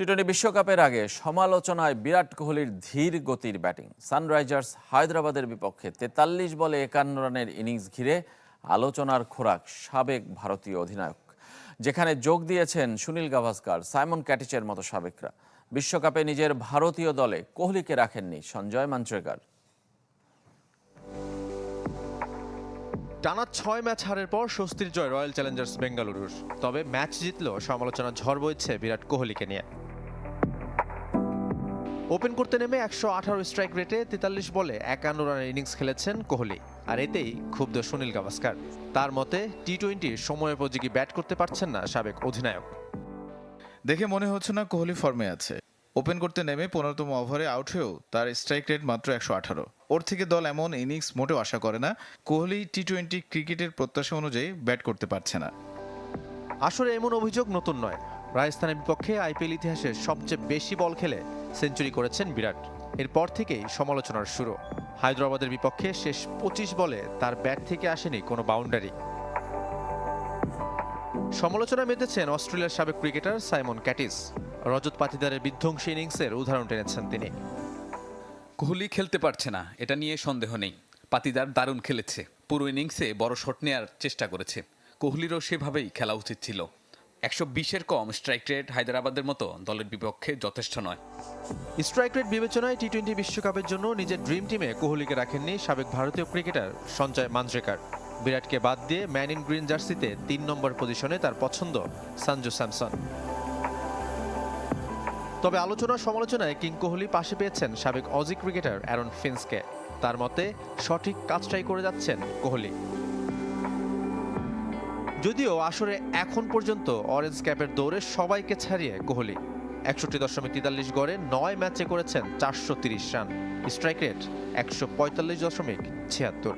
T twenty বিশ্বকাপের আগে সমালোচনায় বিরাট কোহলির ধীর গতির ব্যাটিং। সানরাইজার্স হায়দ্রাবাদের বিপক্ষে তেতাল্লিশ বলে একান্ন রানের ইনিংস ঘিরে আলোচনার খোরাক সাবেক ভারতীয় অধিনায়ক। যেখানে যোগ দিয়েছেন সুনীল গাভাস্কার, সাইমন ক্যাটিচের মতো সাবেকরা। বিশ্বকাপে নিজের ভারতীয় দলে কোহলিকে রাখেননি সঞ্জয় মাঞ্চেকার টানা ছয় ম্যাচ হারের পর স্বস্তির জয় রয়্যাল চ্যালেঞ্জার্স বেঙ্গালুরুর। তবে ম্যাচ জিতলেও সমালোচনা ঝড় বইছে বিরাট কোহলিকে নিয়ে। ওপেন করতে নেমে একশো আঠারো স্ট্রাইক রেটে তেতাল্লিশ বলে একান্ন রানের ইনিংস খেলেছেন কোহলি। আর এতেই ক্ষুব্ধ সুনীল গাভাস্কার। তার মতে টি টোয়েন্টির সময়োপযোগী ব্যাট করতে পারছেন না সাবেক অধিনায়ক। দেখে মনে হচ্ছে না কোহলি ফর্মে আছে। ওপেন করতে নেমে পনেরোতম ওভারে আউট হয়েও তার স্ট্রাইক রেট মাত্র একশো আঠারো। ওর থেকে দল এমন ইনিংস মোটেও আশা করে না। কোহলি টি টোয়েন্টি ক্রিকেটের প্রত্যাশা অনুযায়ী ব্যাট করতে পারছে না। আসলে এমন অভিযোগ নতুন নয়। রাজস্থানের বিপক্ষে আইপিএল ইতিহাসে সবচেয়ে বেশি বল খেলে সেঞ্চুরি করেছেন বিরাট। এরপর থেকেই সমালোচনার শুরু। হায়দ্রাবাদের বিপক্ষে শেষ পঁচিশ বলে তার ব্যাট থেকে আসেনি কোনো বাউন্ডারি। সমালোচনা মেতেছেন অস্ট্রেলিয়ার সাবেক ক্রিকেটার সাইমন ক্যাটিস। রজত পাতিদারের বিধ্বংসী ইনিংসের উদাহরণ টেনেছেন তিনি। কোহলি খেলতে পারছে না, এটা নিয়ে সন্দেহ নেই। পাতিদার দারুণ খেলেছে, পুরো ইনিংসে বড় শট নেয়ার চেষ্টা করেছে। কোহলিরও সেভাবেই খেলা উচিত ছিল। একশো বিশের কম স্ট্রাইক রেট হায়দ্রাবাদের মতো দলের বিপক্ষে যথেষ্ট নয়। স্ট্রাইক রেট বিবেচনায় টি টোয়েন্টি বিশ্বকাপের জন্য নিজের ড্রিম টিমে কোহলিকে রাখেননি সাবেক ভারতীয় ক্রিকেটার সঞ্জয় মাঞ্জরেকার বিরাটকে বাদ দিয়ে ম্যান ইন গ্রিন জার্সিতে তিন নম্বর পজিশনে তার পছন্দ সঞ্জু স্যামসন। তবে আলোচনা সমালোচনায় কিং কোহলি পাশে পেয়েছেন সাবেক অজি ক্রিকেটার অ্যারন ফিন্সকে তার মতে সঠিক কাজটাই করে যাচ্ছেন কোহলি। যদিও আসরে এখন পর্যন্ত অরেঞ্জ ক্যাপের দৌড়ে সবাইকে ছাড়িয়ে কোহলি। একষট্টি দশমিক তেতাল্লিশ গড়ে নয় ম্যাচে করেছেন চারশো তিরিশ রান। স্ট্রাইক রেট একশো পঁয়তাল্লিশ দশমিক ছিয়াত্তর।